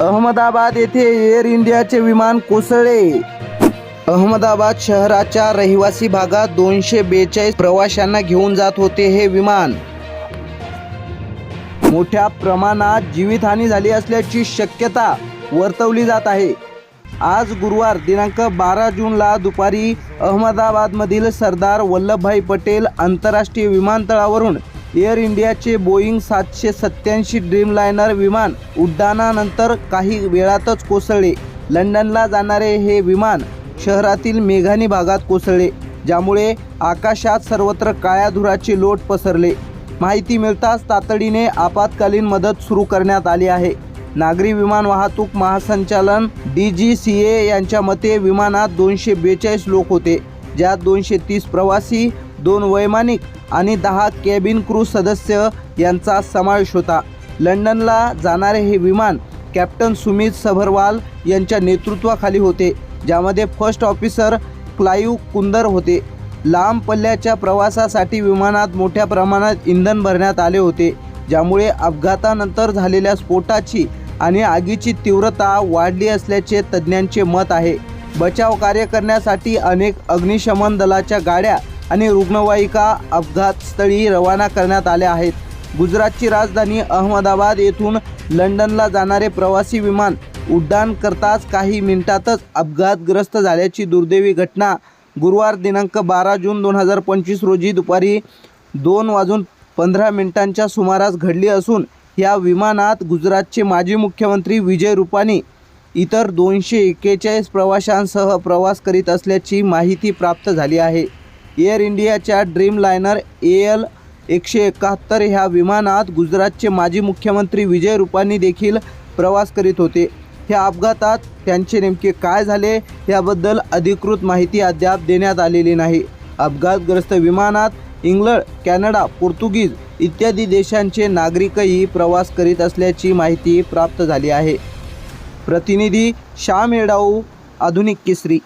अहमदाबाद येथे एअर इंडियाचे विमान कोसळले. अहमदाबाद शहराच्या रहिवासी भागात दोनशे बेचाळीस प्रवाशांना घेऊन जात होते हे विमान. मोठ्या प्रमाणात जीवितहानी झाली असल्याची शक्यता वर्तवली जात आहे. आज गुरुवार दिनांक बारा जूनला दुपारी अहमदाबादमधील सरदार वल्लभभाई पटेल आंतरराष्ट्रीय विमानतळावरून एअर इंडियाचे बोईंग सातशे सत्याऐंशी ड्रीमलायनर विमान उड्डाणानंतर काही वेळातच कोसळले. लंडनला जाणारे हे विमान शहरातील मेघानी भागात कोसळले ज्यामुळे आकाशात सर्वत्र काळ्या धुराचे लोट पसरले. माहिती मिळताच तातडीने आपत्कालीन मदत सुरू करण्यात आली आहे. नागरी विमान वाहतूक महासंचालन डी जी सी ए यांच्या मते विमानात दोनशे बेचाळीस लोक होते ज्यात दोनशे तीस प्रवासी दोन वैमानिक आणि दहा कॅबिन क्रू सदस्य यांचा समावेश होता. लंडनला जाणारे हे विमान कॅप्टन सुमित सभरवाल यांच्या नेतृत्वाखाली होते ज्यामध्ये फर्स्ट ऑफिसर क्लायू कुंदर होते. लांब पल्ल्याच्या प्रवासासाठी विमानात मोठ्या प्रमाणात इंधन भरण्यात आले होते ज्यामुळे अपघातानंतर झालेल्या स्फोटाची आणि आगीची तीव्रता वाढली असल्याचे तज्ज्ञांचे मत आहे. बचाव कार्य करण्यासाठी अनेक अग्निशमन दलाच्या गाड्या आणि रुग्णवाहिका अपघातस्थळी रवाना करण्यात आल्या आहेत. गुजरातची राजधानी अहमदाबाद येथून लंडनला जाणारे प्रवासी विमान उड्डाण करताच काही मिनिटातच अपघातग्रस्त झाल्याची दुर्दैवी घटना गुरुवार दिनांक बारा जून दोन हजार पंचवीस रोजी दुपारी दोन वाजून पंधरा मिनिटांच्या सुमारास घडली असून या विमानात गुजरातचे माजी मुख्यमंत्री विजय रुपानी इतर दोनशे एक्केचाळीस प्रवाशांसह प्रवास करीत असल्याची माहिती प्राप्त झाली आहे. एअर इंडियाच्या ड्रीम लायनर ए एल एकशे एकाहत्तर ह्या विमानात गुजरातचे माजी मुख्यमंत्री विजय रुपानी देखील प्रवास करीत होते. ह्या अपघातात त्यांचे नेमके काय झाले याबद्दल अधिकृत माहिती अद्याप देण्यात आलेली नाही. अपघातग्रस्त विमानात इंग्लंड कॅनडा पोर्तुगीज इत्यादी देशांचे नागरिकही प्रवास करीत असल्याची माहिती प्राप्त झाली आहे. प्रतिनिधी श्याम येडाऊ आधुनिक केसरी.